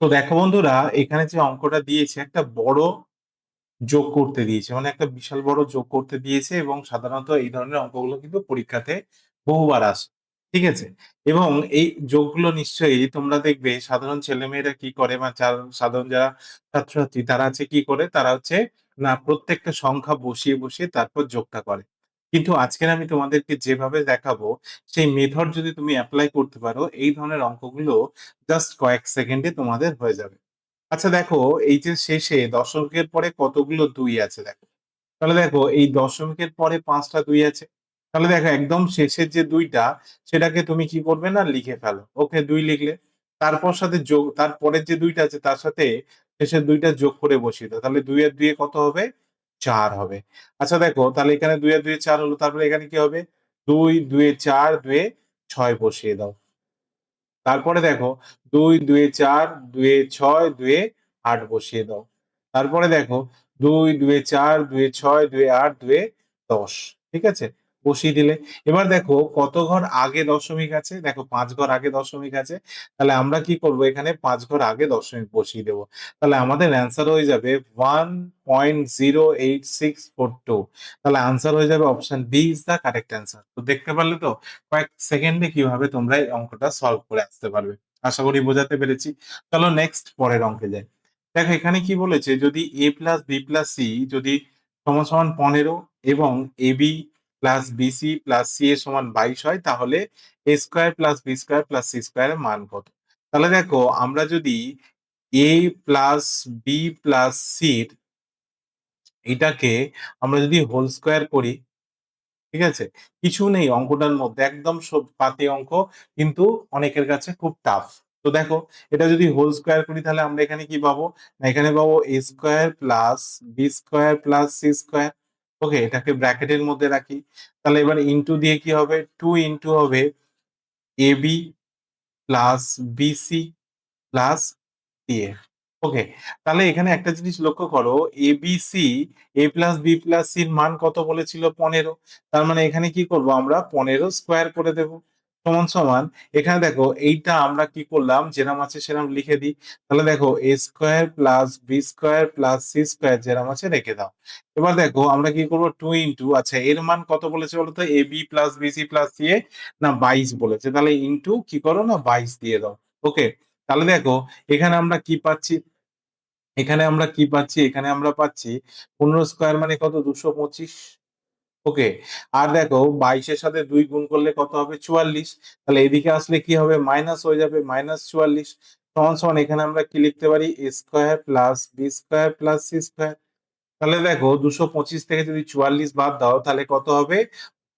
তো দেখো বন্ধুরা, এখানে যে অঙ্কটা দিয়েছে, একটা বড় যোগ করতে দিয়েছে। মানে একটা বিশাল বড় যোগ করতে দিয়েছে এবং সাধারণত এই ধরনের অঙ্কগুলো কিন্তু পরীক্ষাতে বহুবার আসে। ঠিক আছে? এবং এই যোগগুলো নিশ্চয়ই তোমরা দেখবে, সাধারণ ছেলেমেয়েরা কি করে বা সাধারণ যারা ছাত্রছাত্রী, তারা আছে কি করে? তারা হচ্ছে না, প্রত্যেকটা সংখ্যা বসিয়ে বসিয়ে তারপর যোগটা করে। কিন্তু আজকের আমি তোমাদেরকে যেভাবে দেখাবো, সেই মেথড যদি তুমি অ্যাপ্লাই করতে পারো, এই ধরনের অঙ্কগুলো জাস্ট কয়েক সেকেন্ডে তোমাদের হয়ে যাবে। আচ্ছা দেখো, এই যে শেষে দশমিকের পরে কতগুলো দুই আছে দেখো। তাহলে দেখো, এই দশমিকের পরে পাঁচটা দুই আছে। তাহলে দেখো, একদম শেষের যে দুইটা, সেটাকে তুমি কি করবে না, লিখে ফেলো। ওকে, দুই লিখলে। তারপর সাথে যোগ, তারপরের যে দুইটা আছে, তার সাথে শেষের দুইটা যোগ করে বসিয়ে দাও। তাহলে দুই আর দুইয়ে কত হবে? চার হবে। আচ্ছা দেখো, তাহলে এখানে দুই আর দুইয়ে চার হলো, তারপরে এখানে কি হবে? দুই দুয়ে চার দুয়ে ছয় বসিয়ে দাও। তারপরে দেখো, দুই দুয়ে চার দুয়ে ছয় দুয়ে আট বসিয়ে দাও। তারপরে দেখো, দুই দুয়ে চার দুয়ে ছয় দুয়ে আট দুয়ে দশ, ঠিক আছে? বসিয়ে দিলে। এবার দেখো কত ঘর আগে দশমিক আছে? দেখো পাঁচ ঘর আগে দশমিক আছে। তাহলে আমরা কি করব? এখানে পাঁচ ঘর আগে দশমিক বসিয়ে দেবো। তাহলে আমাদের অ্যান্সার হয়ে যাবে one point zero eight six four two তাহলে আনসার হয়ে যাবে option B is the correct answer তো দেখতে পারলে তো কয়েক সেকেন্ডে কীভাবে তোমরা এই অঙ্কটা সলভ করে আসতে পারবে। আশা করি বোঝাতে পেরেছি। চলো নেক্সট পরের অঙ্কে যাই। দেখো এখানে কি বলেছে? যদি A plus B plus C যদি সমান সমান পনেরো এবং A B plus BC plus C এর সমান বাইশ হয়, তাহলে A square plus B square plus C স্কোয়ারের মান কত তাহলে দেখো, আমরা যদি এ প্লাস বি প্লাস সির এটাকে আমরা যদি হোল স্কোয়ার করি, ঠিক আছে? কিছু নেই অঙ্কটার মধ্যে, একদম সব পাতি অঙ্ক, কিন্তু অনেকের কাছে খুব টাফ। তো দেখো, এটা যদি হোল স্কোয়ার করি, তাহলে আমরা এখানে কি পাবো? না, এখানে পাবো A square plus B square plus C square. Okay, এটাকে ব্র্যাকেটের মধ্যে রাখি। তাহলে এবার ইনটু দিয়ে কি হবে? টু ইনটু হবে ab plus BC plus CA. Okay, তাহলে এখানে একটা জিনিস লক্ষ্য করো A B C A plus B plus সির মান কত বলেছিল পনেরো তার মানে এখানে কি করব আমরা পনেরো স্কোয়ার করে দেব সমান সমান, এখানে দেখো এইটা আমরা কি করলাম, যেরাম আছে সেরাম লিখে দিই। তাহলে দেখো A square plus B square plus C square যেরাম আছে রেখে দাও। এবার দেখো আমরা কি করব টু ইন্টু আচ্ছা এর মান কত বলেছে বলতো? A B plus B C plus C A না বাইশ বলেছে? তাহলে ইন্টু কি করো না বাইশ দিয়ে দাও। ওকে তাহলে দেখো এখানে আমরা কি পাচ্ছি? এখানে আমরা কি পাচ্ছি? এখানে আমরা পাচ্ছি ১৫ স্কয়ার মানে কত? ২২৫ ওকে। আর দেখো বাইশের সাথে দুই গুণ করলে কত হবে? ৪৪ তাহলে এদিকে আসলে কি হবে? মাইনাস হয়ে যাবে। মাইনাস ৪৪ সমান, সমান এখানে আমরা কি লিখতে পারি? a square plus B square plus C square তাহলে দেখো ২২৫ থেকে যদি ৪৪ বাদ দাও তাহলে কত হবে?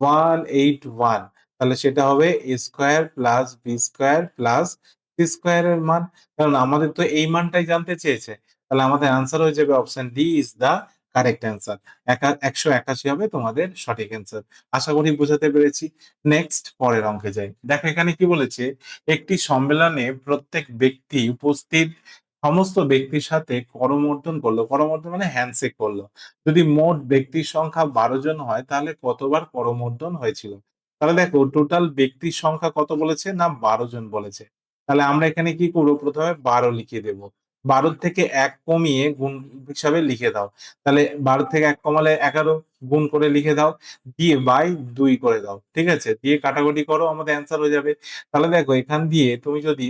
181 তাহলে সেটা হবে a square plus B square plus C square এর মান। কারণ আমাদের তো এই মানটাই জানতে চেয়েছে। তাহলে আমাদের আনসার হয়ে যাবে option D is the correct answer. একা ১৮১ হবে তোমাদের সঠিক অ্যান্সার। আশা করি বোঝাতে পেরেছি। নেক্সট পরের অঙ্কে যাই। দেখো, এখানে কি বলেছে? একটি সম্মেলনে প্রত্যেক ব্যক্তি উপস্থিত, সমস্ত ব্যক্তির সাথে করমর্দন করল। করমর্দন মানে হ্যান্ডশেক করল। যদি মোট ব্যক্তির সংখ্যা ১২ জন হয়, তাহলে কতবার করমর্দন হয়েছিল? তাহলে দেখো টোটাল ব্যক্তির সংখ্যা কত বলেছে? না ১২ জন বলেছে। তাহলে আমরা এখানে কি করব প্রথমে ১২ লিখে দেব। ১২ থেকে এক কমিয়ে গুণ হিসাবে লিখে দাও। তাহলে ১২ থেকে এক কমালে ১১ গুণ করে লিখে দাও। দিয়ে বাই দুই করে দাও। ঠিক আছে? দিয়ে কাটাকুটি করো, আমাদের অ্যান্সার হয়ে যাবে। তাহলে দেখো, এখান দিয়ে তুমি যদি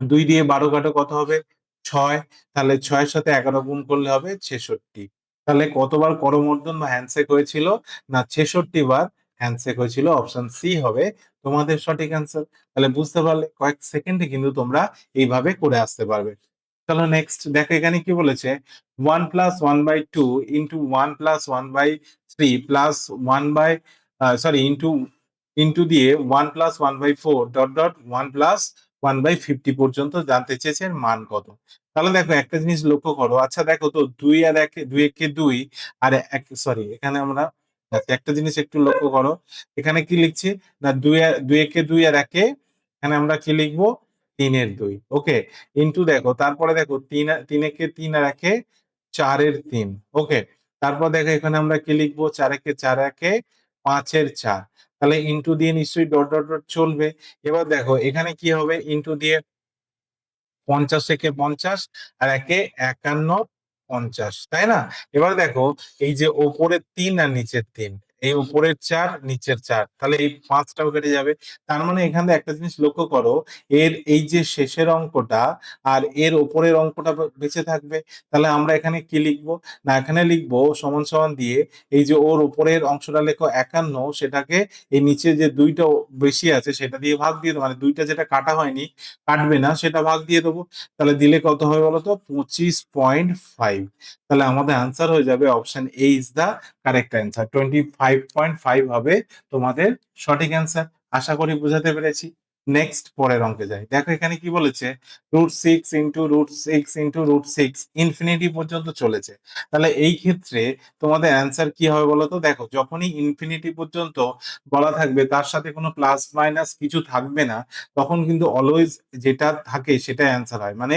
দুই দিয়ে ১২ কাটো কত হবে? ছয় তাহলে ছয়ের সাথে ১১ গুণ করলে হবে ৬৬ তাহলে কতবার করমর্দন বা হ্যান্ডশেক হয়েছিল? না ৬৬ বার হ্যান্ডশেক হয়েছিল। অপশন সি হবে তোমাদের সঠিক অ্যান্সার। তাহলে বুঝতে পারলে কয়েক সেকেন্ডে কিন্তু তোমরা এইভাবে করে আসতে পারবে। চলো নেক্সট দেখো এখানে কি বলেছে one plus one by two into one plus one by three plus one by sorry into into দিয়ে one plus one by four dot dot one plus one by 50 পর্যন্ত জানতে চেয়েছে মান কত? তাহলে দেখো একটা জিনিস লক্ষ্য করো। আচ্ছা দেখো তো দুই আর 1 2 একে দুই আর এক সরি এখানে আমরা আচ্ছা একটা জিনিস একটু লক্ষ্য করো। এখানে কি লিখছি? না, দুই 2 একে 2 আর একে এখানে আমরা কি লিখব? ৩ এর ২ ওকে। ইন্টু দেখো তারপরে দেখো ৩ আ ৩ একে ৩ আর ১ এ ৪ এর ৩ ওকে। তারপর দেখো এখানে আমরা কি লিখব? ৪ একে ৪ একে ৫ এর ৪ তাহলে ইন্টু দিয়ে নিশ্চয়ই ডট, ডট, ডট চলবে। এবার দেখো এখানে কি হবে? ইন্টু দিয়ে পঞ্চাশ একে পঞ্চাশ আর একে একান্ন পঞ্চাশ তাই না এবার দেখো এই যে ওপরের তিন আর নিচের তিন এই উপরের চার, নিচের চার। তাহলে এই পাঁচটাও কেটে যাবে। তার মানে এখানে একটা জিনিস লক্ষ্য করো, এর এই যে শেষের অঙ্কটা আর এর ওপরের অঙ্কটা বেঁচে থাকবে। তাহলে আমরা এখানে কি লিখব? না, এখানে লিখব সমান সমান দিয়ে এই যে ওর উপরের অংশটা লেখো একান্ন, সেটাকে এই নিচে যে দুইটা বেশি আছে সেটা দিয়ে ভাগ দিয়ে দেবো। মানে দুইটা যেটা কাটা হয়নি, কাটবে না, সেটা ভাগ দিয়ে দেবো। তাহলে দিলে কত হবে বলতো? পঁচিশ পয়েন্ট ফাইভ। তাহলে আমাদের আনসার হয়ে যাবে option A is the correct answer twenty five point five হবে তোমাদের সঠিক অ্যান্সার আশা করি পেরেছি। নেক্সট পরের অঙ্কে যাই। দেখো এখানে কি বলেছে? Root six into root six into root six infinity পর্যন্ত চলেছে। তাহলে এই ক্ষেত্রে তোমাদের অ্যান্সার কি হবে বলো তো? দেখো, যখনই ইনফিনিটি পর্যন্ত বলা থাকবে, তার সাথে কোনো প্লাস মাইনাস কিছু থাকবে না, তখন কিন্তু অলওয়েজ যেটা থাকে সেটা অ্যান্সার হয়। মানে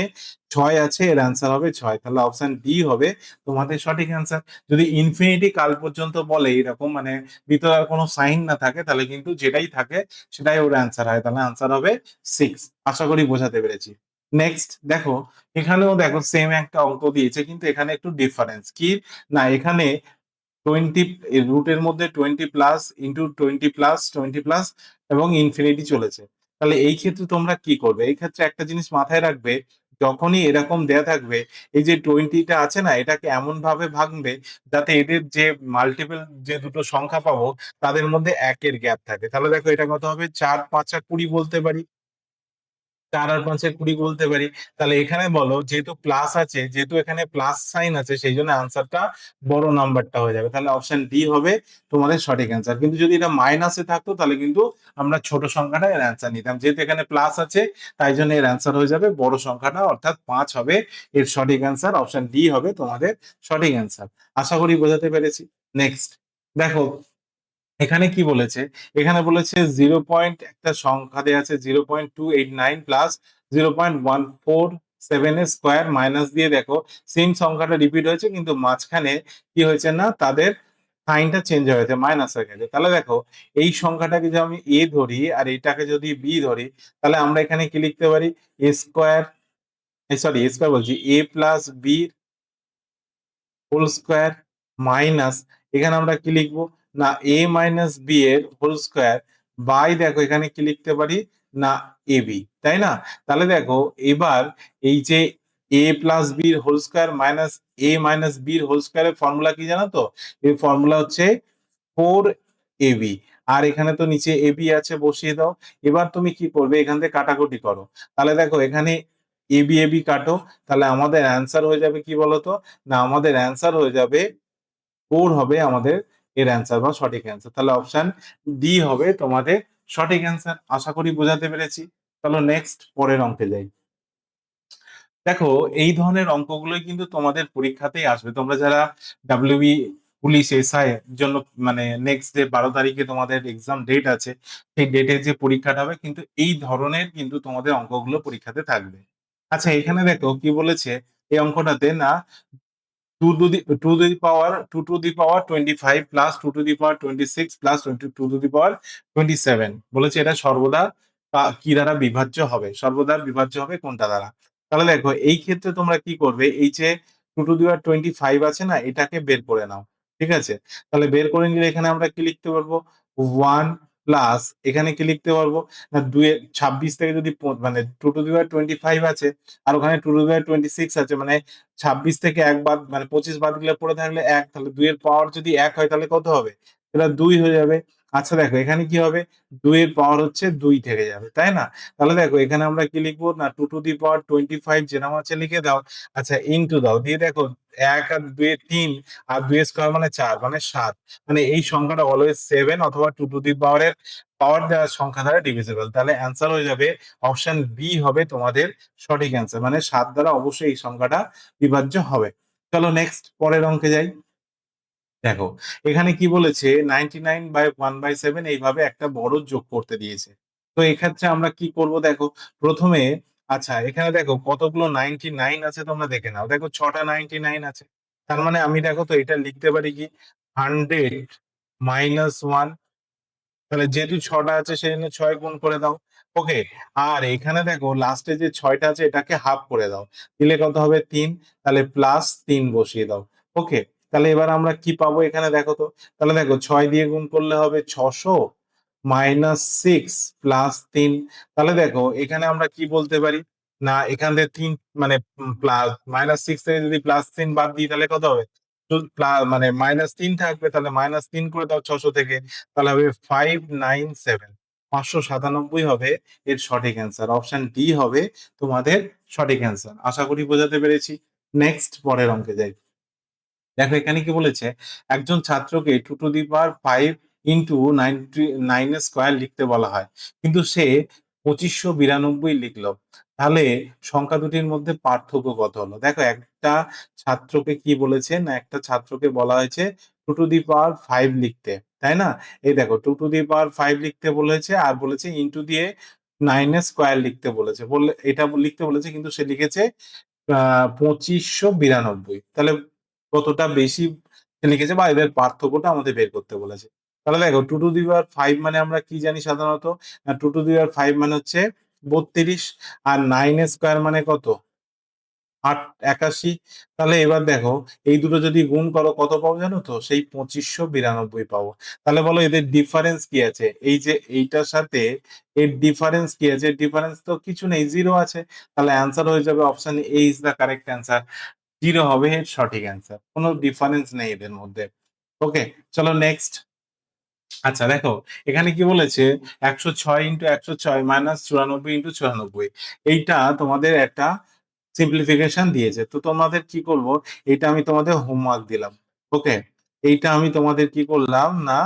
ছয় আছে, এর অ্যান্সার হবে ছয়। তাহলে অপশন ডি হবে তোমাদের সঠিক অ্যান্সার যদি ইনফিনিটি কাল পর্যন্ত বলে এরকম মানে ভিতরে আর কোনো সাইন না থাকে, তাহলে কিন্তু যেটাই থাকে সেটাই ওর অ্যান্সার হয়। তাহলে অ্যান্সার হবে সিক্স আশা করি বোঝাতে পেরেছি। নেক্সট দেখো, এখানেও দেখো সেম একটা অঙ্ক দিয়েছে, কিন্তু এখানে একটু ডিফারেন্স কি? না, এখানে টোয়েন্টি রুটের মধ্যে twenty plus into twenty plus twenty plus এবং ইনফিনিটি চলেছে। তাহলে এই ক্ষেত্রে তোমরা কি করবে? এই ক্ষেত্রে একটা জিনিস মাথায় রাখবে যখনই এরকম দেয়া থাকবে, এই যে টোয়েন্টিটা আছে না, এটাকে এমন ভাবে ভাঙবে যাতে এদের যে মাল্টিপল যে দুটো সংখ্যা পাবো, তাদের মধ্যে একের গ্যাপ থাকে। তাহলে দেখো এটা কত হবে? চার, পাঁচ আর কুড়ি বলতে পারি। চার আর পাঁচে কুড়ি বলতে পারি। তাহলে এখানে বলো, যেহেতু প্লাস আছে, যেহেতু এখানে প্লাস সাইন আছে, সেই জন্য আনসারটা বড় নাম্বারটা হয়ে যাবে। তাহলে অপশন ডি হবে তোমাদের সঠিক অ্যান্সার কিন্তু যদি এটা মাইনাসে থাকতো, তাহলে কিন্তু আমরা ছোট সংখ্যাটা এর অ্যান্সার নিতাম। যেহেতু এখানে প্লাস আছে, তাই জন্য এর অ্যান্সার হয়ে যাবে বড় সংখ্যাটা, অর্থাৎ পাঁচ হবে এর সঠিক অ্যান্সার অপশন ডি হবে তোমাদের সঠিক অ্যান্সার আশা করি বোঝাতে পেরেছি। নেক্সট দেখো এখানে কি বলেছে? এখানে বলেছে জিরো পয়েন্ট একটা সংখ্যা দেওয়া আছে zero point two eight nine plus zero point one four seven এর স্কোয়ার মাইনাস দিয়ে দেখো সেম সংখ্যাটা রিপিট হয়েছে, কিন্তু মাঝখানে কি হয়েছে না, তাদের সাইনটা চেঞ্জ হয়েছে মাইনাস হয়ে গেছে। তাহলে দেখো, এই সংখ্যাটাকে যদি আমি এ ধরি আর এটাকে যদি বি ধরি, তাহলে আমরা এখানে কি লিখতে পারি? A square sorry A square বলছি A plus B whole square minus এখানে আমরা কি লিখব? না এ মাইনাস বি এর হোল স্কোয়ার বাই দেখো এখানে কি লিখতে পারি? না এ বি তাই না? তাহলে দেখো এবার এই যে এ প্লাস বির whole square minus A minus বির হোল স্কোয়ারের ফর্মুলা কি জানো তো? এই ফর্মুলা হচ্ছে ফোর এ বি আর এখানে তো নিচে এ বি আছে, বসিয়ে দাও। এবার তুমি কি করবে? এখান থেকে কাটাকুটি করো। তাহলে দেখো এখানে এ বি এ বি কাটো। তাহলে আমাদের অ্যান্সার হয়ে যাবে কি বলতো? না, আমাদের অ্যান্সার হয়ে যাবে ফোর হবে আমাদের এর অ্যান্সার বা সঠিক অ্যান্সার তাহলে অপশন ডি হবে তোমাদের সঠিক অ্যান্সার আশা করি বোঝাতে পেরেছি। চলো নেক্সট পরের অঙ্কে যাই। দেখো, এই ধরনের অঙ্কগুলোই কিন্তু তোমাদের পরীক্ষাতেই আসবে। তোমরা যারা ডাব্লিউবি পুলিশ এসআই জন্য মানে নেক্সট ডে বারো তারিখে তোমাদের এক্সাম ডেট আছে, সেই ডেটে যে পরীক্ষাটা হবে, কিন্তু এই ধরনের কিন্তু তোমাদের অঙ্কগুলো পরীক্ষাতে থাকবে। আচ্ছা এখানে দেখো কি বলেছে? এই অঙ্কটাতে না two to the two to the power two to the power twenty five plus two to the power twenty six plus twenty two to the power twenty seven বলেছে এটা সর্বদা কি দ্বারা বিভাজ্য হবে? সর্বদা বিভাজ্য হবে কোনটা দ্বারা? তাহলে দেখো, এই ক্ষেত্রে তোমরা কি করবে? এই যে two to the power twenty five আছে না, এটাকে বের করে নাও। ঠিক আছে? তাহলে বের করে নিলে এখানে আমরা কি লিখতে পারব? ওয়ান প্লাস এখানে কি লিখতে পারব? না দুই ছাব্বিশ থেকে যদি মানে two to the twenty five আছে, আর ওখানে two to the twenty six আছে মানে ছাব্বিশ থেকে এক বাদ মানে পঁচিশ বাদ দিলে পড়ে থাকলে এক, তাহলে দুইয়ের পাওয়ার যদি এক হয় তাহলে কত হবে? এটা দুই হয়ে যাবে। আচ্ছা দেখো, এখানে কি হবে? দুইয়ের পাওয়ার হচ্ছে দুই থেকে যাবে, তাই না? তাহলে দেখো, এখানে আমরা কি লিখব? না two to the power twenty five যেরকম আছে লিখে দাও। আচ্ছা ইনটু দাও। দিয়ে দেখো এক আর দুয়ে তিন, আর দুই স্কোয়ার মানে চার মানে সাত। মানে এই সংখ্যাটা অলওয়েজ সেভেন অথবা টু টু দি পাওয়ারের পাওয়ার দেওয়ার সংখ্যা দ্বারা ডিভিজিবল তাহলে অ্যান্সার হয়ে যাবে অপশন বি হবে তোমাদের সঠিক অ্যান্সার মানে সাত দ্বারা অবশ্যই এই সংখ্যাটা বিভাজ্য হবে। চলো নেক্সট পরের অঙ্কে যাই। দেখো, এখানে কি বলেছে? Ninety nine by one by seven এইভাবে একটা বড় যোগ করতে দিয়েছে। তো এক্ষেত্রে আমরা কি করব দেখো, প্রথমে আচ্ছা এখানে দেখো কতগুলো নাইনটি নাইন আছে তোমরা দেখে নাও। দেখো ছটা নাইনটি নাইন আছে। তার মানে আমি দেখো তো এটা লিখতে পারি কি? হান্ড্রেড মাইনাস ওয়ান তাহলে যেহেতু ছটা আছে সেই জন্য ছয় গুণ করে দাও। ওকে আর এখানে দেখো লাস্টে যে ছয়টা আছে এটাকে হাফ করে দাও। দিলে কত হবে? তিন। তাহলে প্লাস তিন বসিয়ে দাও। ওকে তাহলে এবার আমরা কি পাবো এখানে দেখো তো? তাহলে দেখো ছয় দিয়ে গুণ করলে হবে ছশো। মাইনাস সিক্স প্লাস তিন। তাহলে দেখো, এখানে আমরা কি বলতে পারি? না, এখান থেকে তিন মানে প্লাস মাইনাস সিক্স থেকে যদি প্লাস তিন বাদ দিই, তাহলে কত হবে? মানে মাইনাস তিন থাকবে, তাহলে মাইনাস তিন করে দাও ছশো থেকে, তাহলে হবে ফাইভ নাইন সেভেন পাঁচশো সাতানব্বই হবে, এর সঠিক অ্যান্সার অপশন ডি হবে তোমাদের সঠিক অ্যান্সার আশা করি বোঝাতে পেরেছি। নেক্সট পরের অঙ্কে যাই। দেখো, এখানে কি বলেছে? একজন ছাত্রকে two to the power five into nine square লিখতে বলা হয়। কিন্তু সে পঁচিশশো বিরানব্বই লিখলো। তাহলে সংখ্যা দুটির মধ্যে পার্থক্য কত হলো? দেখো, একটা ছাত্রকে কি বলেছে না একটা ছাত্রকে বলা হয়েছে two to the power five লিখতে, তাই না? এই দেখো two to the power five লিখতে বলেছে আর বলেছে ইন্টু দিয়ে নাইন স্কোয়ার লিখতে বলেছে। বললে, এটা লিখতে বলেছে কিন্তু সে লিখেছে পঁচিশশো বিরানব্বই। তাহলে কতটা বেশি লিখেছে বা এদের পার্থক্যটা আমাদের বের করতে বলেছে। তাহলে দেখো টু টু দি ফাইভ মানে আমরা কি জানি সাধারণত? টু টু দি ফাইভ মানে হচ্ছে বত্রিশ আর নাইন স্কোয়ার মানে কত? আট, একাশি। তাহলে এবার দেখো, এই দুটো যদি গুণ করো, কত পাবো জানো তো? সেই পঁচিশশো বিরানব্বই পাবো। তাহলে বলো এদের ডিফারেন্স কি আছে? এই যে এইটার সাথে এর ডিফারেন্স কি আছে? ডিফারেন্স তো কিছু নেই জিরো আছে। তাহলে অ্যান্সার হয়ে যাবে option A is the correct answer zero হবে এর সঠিক অ্যান্সার কোনো ডিফারেন্স নেই এদের মধ্যে। ওকে চলো নেক্সট আচ্ছা দেখো, এখানে কি বলেছে? একশো ছয় ইন্টু একশো ছয় মাইনাস চুরানব্বই ইন্টু চুরানব্বই। এইটা তোমাদের একটা সিম্পলিফিকেশন দিয়েছে। তো তোমাদের কি করব? এটা আমি তোমাদের হোমওয়ার্ক দিলাম। ওকে এইটা আমি তোমাদের কি করলাম না?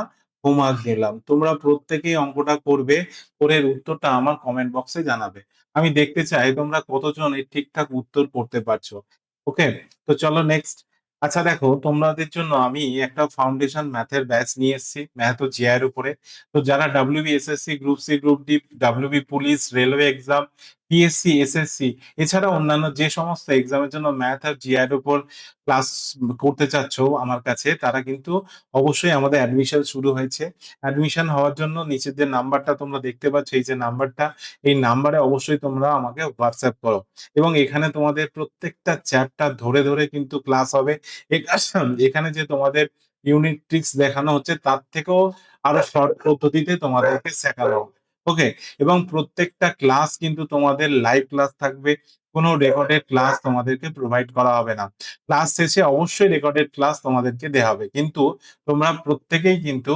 হোমওয়ার্ক দিলাম তোমরা প্রত্যেকেই অঙ্কটা করবে, করে উত্তরটা আমার কমেন্ট বক্সে জানাবে। আমি দেখতে চাই তোমরা কতজন এর ঠিকঠাক উত্তর করতে পারছ। ওকে তো চলো নেক্সট আচ্ছা দেখো, তোমাদের জন্য আমি একটা ফাউন্ডেশন ম্যাথের ব্যাচ নিয়ে এসেছি। ম্যাথ ও জিআই এর উপরে। তো যারা WBSSC group C group D WB police railway exam PSC SSC এছাড়া অন্যান্য যে সমস্ত এক্সামের জন্য ম্যাথ আর জিআই এর উপর ক্লাস করতে চাচ্ছ আমার কাছে, তারা কিন্তু অবশ্যই আমাদের অ্যাডমিশন শুরু হয়েছে। অ্যাডমিশন হওয়ার জন্য নিচের যে নাম্বারটা তোমরা দেখতে পাচ্ছ, এই যে নাম্বারটা এই নাম্বারে অবশ্যই তোমরা আমাকে হোয়াটসঅ্যাপ করো। এবং এখানে তোমাদের প্রত্যেকটা চ্যাপ্টার ধরে ধরে কিন্তু ক্লাস হবে। এখানে যে তোমাদের ইউনিট ট্রিক্স দেখানো হচ্ছে, তার থেকেও আরও শর্ট পদ্ধতিতে তোমাদেরকে শেখানো হবে। ওকে এবং প্রত্যেকটা ক্লাস কিন্তু তোমাদের লাইভ ক্লাস থাকবে। কোনো রেকর্ডেড ক্লাস তোমাদেরকে প্রোভাইড করা হবে না। ক্লাস শেষে অবশ্যই রেকর্ডেড ক্লাস তোমাদেরকে দেওয়া হবে। কিন্তু তোমরা প্রত্যেকেই কিন্তু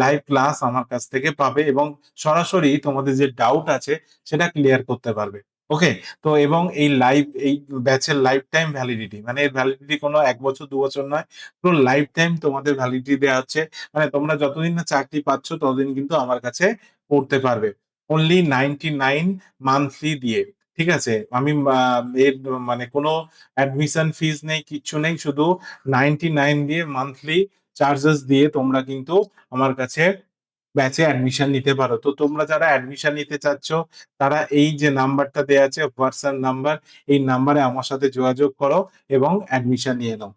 লাইভ ক্লাস আমার কাছ থেকে পাবে এবং সরাসরি তোমাদের যে ডাউট আছে, সেটা ক্লিয়ার করতে পারবে। ওকে তো এবং এই লাইভ এই ব্যাচের লাইফ টাইম ভ্যালিডিটি মানে এর ভ্যালিডিটি কোনো এক বছর, দু বছর নয়, পুরো লাইফ টাইম তোমাদের ভ্যালিডিটি দেওয়া হচ্ছে মানে তোমরা যতদিন না চাকরি পাচ্ছ, ততদিন কিন্তু আমার কাছে পড়তে পারবে। অনলি নাইনটি নাইন মান্থলি দিয়ে, ঠিক আছে? আমি এর মানে কোনো অ্যাডমিশন ফিজ নেই, কিচ্ছু নেই, শুধু নাইনটি নাইন দিয়ে মান্থলি চার্জেস দিয়ে তোমরা কিন্তু আমার কাছে ব্যাচে অ্যাডমিশন নিতে পারো। তো তোমরা যারা অ্যাডমিশন নিতে চাচ্ছ, তারা এই যে নাম্বারটা দেওয়া আছে হোয়াটসঅ্যাপ নাম্বার, এই নাম্বারে আমার সাথে যোগাযোগ করো এবং অ্যাডমিশন নিয়ে নাও।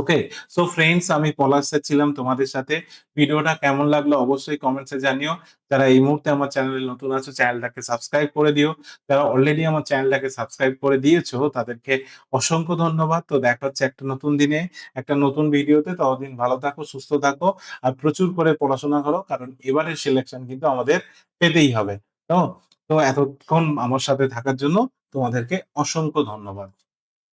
ওকে সো ফ্রেন্ডস আমি পলাশ স্যার ছিলাম তোমাদের সাথে। ভিডিওটা কেমন লাগল অবশ্যই কমেন্টসে জানিও। যারা এই মুহূর্তে আমার চ্যানেলে নতুন আছো চ্যানেলটাকে সাবস্ক্রাইব করে দিও। যারা অলরেডি আমার চ্যানেলটাকে সাবস্ক্রাইব করে দিয়েছ, তাদেরকে অসংখ্য ধন্যবাদ। তো দেখা হচ্ছে একটা নতুন দিনে, একটা নতুন ভিডিওতে। ততদিন ভালো থাকো, সুস্থ থাকো, আর প্রচুর করে পড়াশোনা করো, কারণ এবারের সিলেকশন কিন্তু আমাদের পেতেই হবে। তো তো এতক্ষণ আমার সাথে থাকার জন্য তোমাদেরকে অসংখ্য ধন্যবাদ।